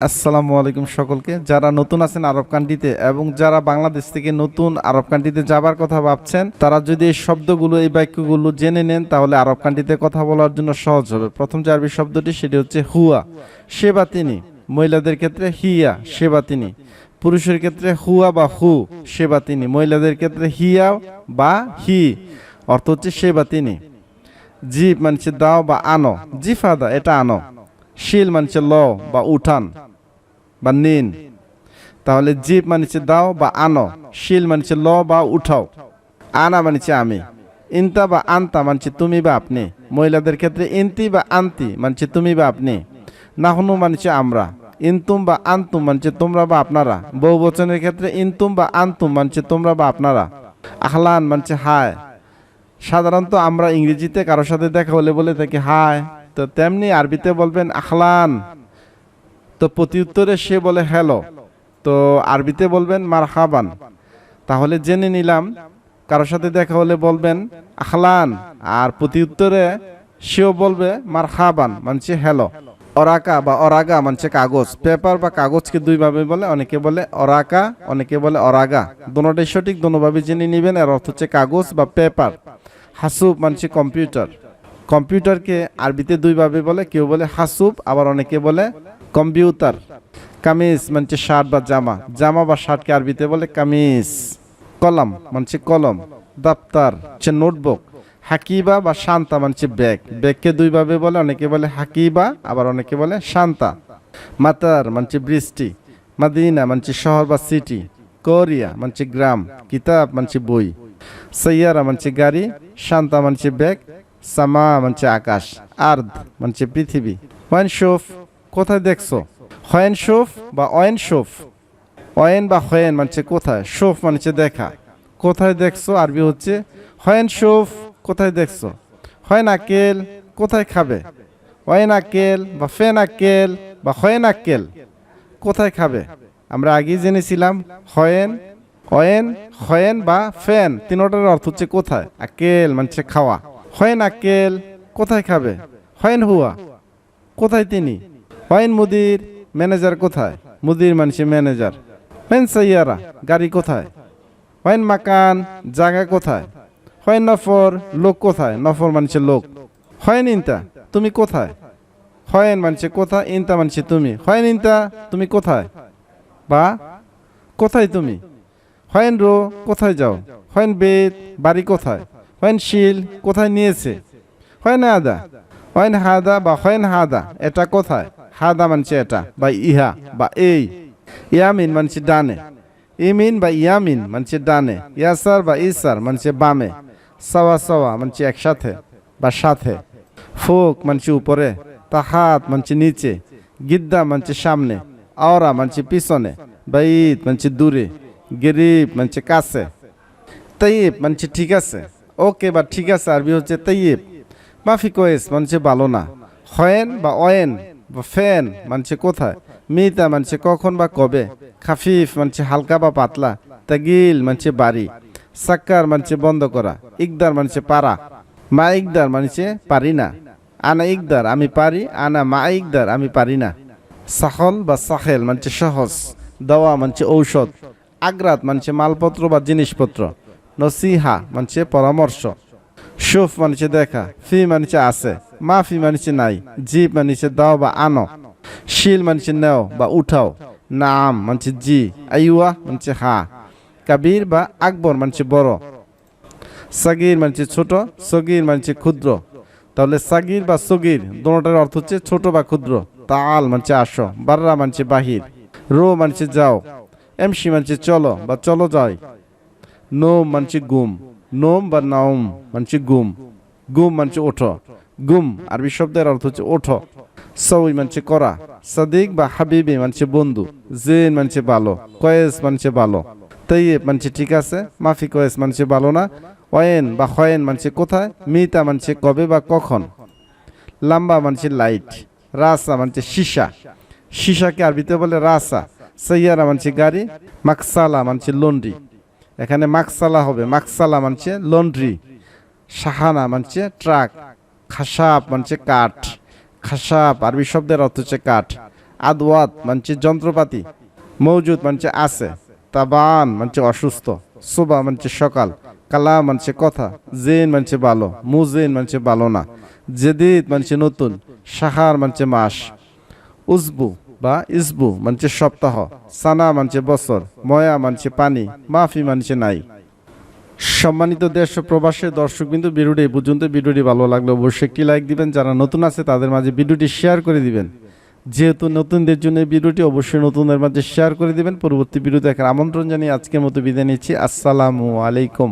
আসসালামু আলাইকুম সকলকে। যারা নতুন আছেন আরব কান্ট্রিতে এবং যারা বাংলাদেশ থেকে নতুন আরব কান্ট্রিতে যাবার কথা ভাবছেন, তারা যদি এই শব্দগুলো, এই বাক্যগুলো জেনে নেন, তাহলে আরব কান্ট্রিতে কথা বলার জন্য সহজ হবে। প্রথম যে আরবি শব্দটি, সেটি হচ্ছে হুয়া। সে বা তিনি। মহিলাদের ক্ষেত্রে হিয়া, সে বা তিনি। পুরুষের ক্ষেত্রে হুয়া বা হু, সে বা তিনি। মহিলাদের ক্ষেত্রে হিয়া বা হি, অর্থ হচ্ছে সে বা তিনি। জিপ মানছে দাও বা আনো। জিফাদা, এটা আনো। শিল মানছে ল বা উঠান। বা নিন। তাহলে জিপ মানছে দাও বা আনো, শিল মানছে ল বা উঠাও, আনা মানছে আমি, ইনতা বা আনতা মানছে তুমি বা আপনি, মহিলাদের ক্ষেত্রে ইনতি বা আন্তি মানছে তুমি বা আপনি, নাহনু মানছে আমরা, ইনতুম বা আন্তুম মানছে তোমরা বা আপনারা, বহু বচনের ক্ষেত্রে ইনতুম বা আন্তুম মানছে তোমরা বা আপনারা আহলান মানছে হায়, সাধারণত আমরা ইংরেজিতে কারোর সাথে দেখা হলে বলে থাকি হায়, তো তেমনি আরবিতে বলবেন আখলান। তো প্রতি উত্তরে সে বলে, হ্যালো। তো আরবিতে বলবেন মার হাবান তাহলে জেনে নিলাম, কারোর সাথে দেখা হলে বলবেন, আখলান। আর প্রতি উত্তরে সেও বলবে মার হাবান মানছে, হ্যালো। অরাকা বা অরাগা মানছে, কাগজ। পেপার বা কাগজকে দুইভাবে বলে, অনেকে বলে, অরাকা, অনেকে বলে, অরাগা। দোনোটাই সঠিক দোনোভাবে জেনে নেবেন, এর অর্থ হচ্ছে কাগজ বা পেপার। হাসুব মানছে, কম্পিউটার। কম্পিউটারকে আরবিতে দুইভাবে বলে, কেউ বলে, হাসুব, আবার অনেকে বলে কম্পিউটার, কামিজ, মানছে শার্ট বা জামা। জামা বা শার্টকে আরবিতে বলে কামিজ। কলম, মানছে কলম। দপ্তর হচ্ছে নোটবুক। হাকিবা বা শান্তা, মানছে ব্যাগ। ব্যাগকে দুইভাবে বলে, অনেকে বলে হাকিবা, আবার অনেকে বলে শান্তা। মাতার, মানছে বৃষ্টি। মাদিনা, মানছে শহর বা সিটি। কোরিয়া, মানছে গ্রাম। কিতাব, মানছে বই। সৈয়ারা, মানছে গাড়ি। শান্তা, মানছে ব্যাগ। সামা, মানছে আকাশ। আর্দ, মানছে পৃথিবী। ওয়াইন শোফ কোথায় দেখছ? হয়েন শোফ বা অয়েন শোফ? অয়েন বা হয়েন মানছে কোথায়? শোফ মানছে দেখা। কোথায় দেখছ? আরবি হচ্ছে হয়েন শোফ, কোথায় দেখছ? হয়েন আকেল, কোথায় খাবে? অয়েন আকেল বা ফেন আকেল বা হয়েন আকেল, কোথায় খাবে? আমরা আগেই জেনেছিলাম হয়েন, অয়েন, হয়েন বা ফ্যান তিনোটার অর্থ হচ্ছে কোথায়? আকেল মানছে খাওয়া। হয়েন আকেল, কোথায় খাবে? হয়েন হুয়া, কোথায় তিনি? হয়েন মুদির ম্যানেজার কোথায়? মুদির মানছে ম্যানেজার। হয়েন সাইয়ারা, গাড়ি কোথায়? হয়েন মাকান, জায়গা কোথায়? হয়েন নফর, লোক কোথায়? নফর মানছে লোক। হয়েন ইনতা, তুমি কোথায়? হয়েন মানছে কোথায়, ইনতা মানছে তুমি। হয়েন ইনতা, তুমি কোথায়? বা, কোথায় তুমি? হয়েন রো, কোথায় যাও? হয়েন বেদ বাড়ি কোথায়? হয়েন শিল, কোথায় নিয়েছে? হয়েন আদা। হয়েন হাদা বা হয়েন হাদা, এটা কোথায়? হাদা মানছে এটা বা ইহা বা এই ইয়ামিন মানছে ডানে ইমিন বা ইয়ামিন মানছে ডানে ইয়াসার বা ইসার মানছে বামে সাওয়া সাওয়া মানছে একসাথে বা সাথে ফোক মানছে উপরে তাহাত মানছে নিচে গিদ্দা মানছে সামনে আওরা মানছে পিছনে বাইত মানছে দূরে গরিব মানছে কাছে তাইব মানছে ঠিক আছে ওকে বা ঠিক আছে আরবি হচ্ছে তাইব মাফি কোয়েস মানছে ভালো না হয়েন বা অয়েন বা ফ্যান মানছে কোথায়? মিতা মানছে কখন বা কবে? খাফিফ মানছে হালকা বা পাতলা। তাগিল মানছে বাড়ি। সাক্কার মানছে বন্ধ করা। ইকদার মানছে পারা। মা ইকদার মানছে পারি না। আনা ইকদার আমি পারি, আনা মা ইকদার আমি পারি না। সাহল বা সাহেল মানছে সহজ। দাওয়া মানছে ঔষধ। আগ্রাত মানছে মালপত্র বা জিনিসপত্র। নসিহা মানছে পরামর্শ। সুফ মানছে দেখা। ফি মানছে আছে। মা ফি মানছে নাই জিপ মানছে দাও বা আনো, শিল মানছে নেও বা উঠাও, নাম মানছে জি আইওয়া মানছে হা, কাবির বা আকবর মানছে বড়, সাগির মানছে ছোট, সগির মানছে ক্ষুদ্র, তাহলে সাগির বা সগির দোনোটার অর্থ হচ্ছে ছোট বা ক্ষুদ্র, তাল মানছে আসো, বাররা মানছে বাহির, রো মানছে যাও, এমসি মানছে চলো বা চলো যাই, নোম মানছে গুম, নোম বা নাওম মানছে গুম গুম মানছে ওঠো গুম। আরবি শব্দের অর্থ হচ্ছে ওঠো। সউই মানছে করা। সাদিক বা হাবিবি মানছে বন্ধু। জেন মানছে ভালো কয়েস মানছে ভালো তৈব মানছে ঠিক আছে। মাফি কয়েস মানছে ভালো না। ওয়েন বা হয়েন মানছে কোথায়? মিতা মানছে কবে বা কখন? লাম্বা মানছে লাইট। রাসা মানছে সীসা। সীসাকে আরবিতে বলে রাসা। সৈয়ারা মানছে গাড়ি। মাকসালা মানছে লন্ড্রি। এখানে মাকসালা হবে। মাকসালা মানছে লন্ড্রি। সাহানা মানছে ট্রাক। খাসাপ মানছে কাঠ। খাসাপ, আরবি শব্দের অর্থ হচ্ছে কাঠ। আদওয়াত মানছে যন্ত্রপাতি। মৌজুদ মানছে আছে। তাবান মানছে অসুস্থ। সুবা মানছে সকাল। কালা মানছে কথা। জেন মানছে ভালো। মুজেন মানছে ভালো না। জেদিদ মানছে নতুন। সাহার মানছে মাস। উজবু বা ইসবু মানছে সপ্তাহ। সানা মানছে বছর। ময়া মানছে পানি। মাফি মানছে নাই। সম্মানিত দেশ প্রবাসে দর্শকবিন্দু দর্শক বিন্দু ভিডিওটি পর্যন্ত। ভিডিওটি ভালো লাগলে অবশ্যই একটি লাইক দিবেন। যারা নতুন আছে, তাদের মাঝে ভিডিওটি শেয়ার করে দিবেন। যেহেতু নতুনদের জন্য ভিডিওটি অবশ্যই নতুনদের মাঝে শেয়ার করে দিবেন। পরবর্তী ভিডিও দেখার আমন্ত্রণ জানিয়ে আজকের মতো বিদায় নিচ্ছি। আসসালামু আলাইকুম।